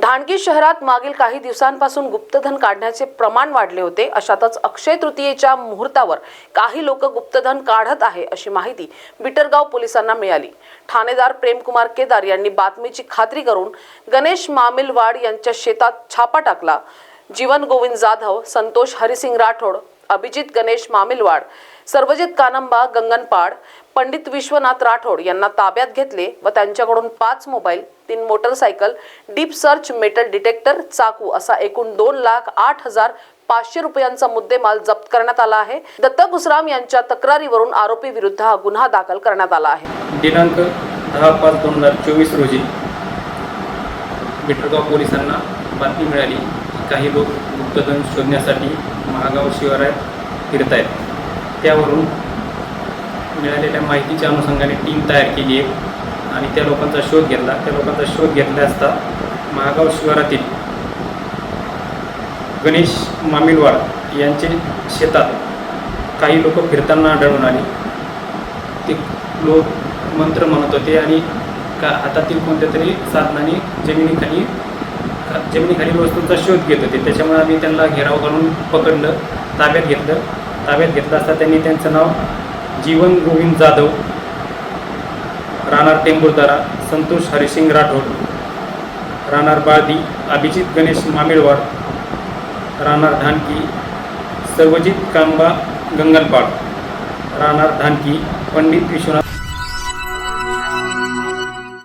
ढाणगी शहरात मागील काही दिवसांपासून गुप्तधन काढण्याचे प्रमाण वाढले होते. अशातच अक्षय तृतीयेच्या मुहूर्तावर काही लोक गुप्तधन काढत आहे अशी माहिती बिटरगाव पोलिसांना मिळाली. ठाणेदार प्रेमकुमार केदार यांनी बातमीची खात्री करून गणेश मामिलवाड यांच्या शेतात छापा टाकला. जीवन गोविंद जाधव संतोष हरिसिंग राठोड अभिजित गणेश मामिलवाड सर्वजित कानंबा गंगनपाड पंडित विश्वनाथ राठोड यांना ताब्यात घेतले व त्यांच्याकडून पाच मोबाईल तीन motorcycle deep search metal detector चाकू असा एकूण दोन लाख आठ हजार पाचशे रुपयांचा मुद्देमाल जप्त करण्यात आला आहे. दत्ता गुसराम यांच्या तक्रारीवरून आरोपी विरुद्ध हा गुन्हा दाखल करण्यात आला आहे. दिनांक दहा पाच दोन हजार चोवीस रोजी बिटरगाव पोलिसांना बातमी मिळाली काही लोक गुप्तधन शोधण्यासाठी महागाव शिवारात फिरत आहेत त्यावरून मिळालेल्या माहितीच्या अनुषंगाने टीम तयार केली आहे. आणि त्या लोकांचा शोध घेतला. त्या लोकांचा शोध घेतला असता महागाव शिवारातील गणेश मामिलवाड यांचे शेतात काही लोक फिरताना आढळून आले. ते लोक मंत्र म्हणत होते आणि का हातातील कोणत्या तरी साधनाने जमिनीखाली जमिनीखाली वस्तूंचा शोध घेत होते. त्याच्यामुळे आम्ही त्यांना घेराव करून पकडलं ताब्यात घेतलं. ताब्यात घेतला असता त्यांनी त्यांचं नाव जीवन गोविंद जाधव राहणार टेंबुरदारा संतोष हरिसिंग राठोड राहणार बाळदी अभिजित गणेश मामिळवाड राहणार ढानकी सर्वजित कांबा गंगनपाड राहणार ढानकी पंडित विश्वनाथ